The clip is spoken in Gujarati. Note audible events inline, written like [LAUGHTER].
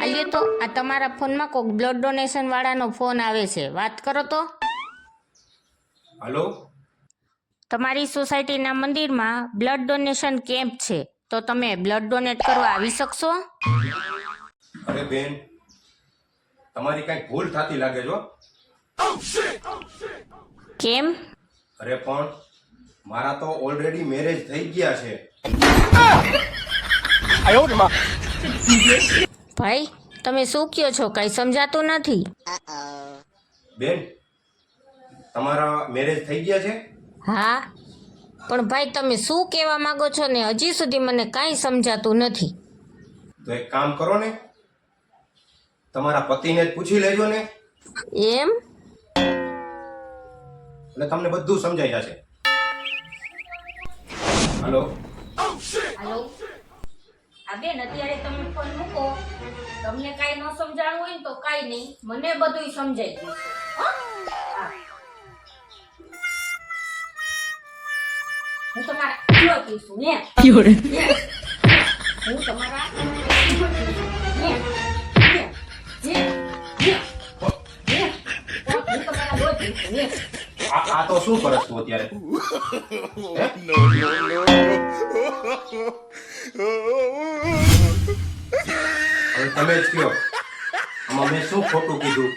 આલ્યો તો આ તમારા ફોનમાં કોક બ્લડ ડોનેશન વાળાનો ફોન આવે છે. વાત કરો તો. હલો? તમારી સોસાયટીના મંદિરમાં બ્લડ ડોનેશન કેમ્પ છે. તો તમે બ્લડ ડોનેટ કરવા આવી શકશો? અરે બેન તમારી કઈ ભૂલ થતી લાગે છો કેમ? અરે પણ મારા તો ઓલરેડી મેરેજ થઈ ગયા છે. ભાઈ તમે શું કયો છો? કઈ સમજાતું નથી? બેન તમારા મેરેજ થઈ ગયા છે? હા પણ ભાઈ તમે શું કહેવા માંગો છો ને? હજી સુધી મને કાંઈ સમજાતું નથી. તો એક કામ કરો ને તમારા પતિને જ પૂછી લેજો ને. એમ? એટલે તમને બધું સમજાઈ જશે. હલો હાલો આ બેન અત્યારે તમે ફોન મૂકો. તમને કાઈ ન સમજાણું હોય ને તો કાઈ નહીં. મને બધું સમજાઈ ગયું હો? તમારા પતિ છું ને હું તમારા. આ આ તો શું કરસ તું અત્યારે? [LAUGHS] [LAUGHS] તમે જ કયો. અમે શું ખોટું કીધું?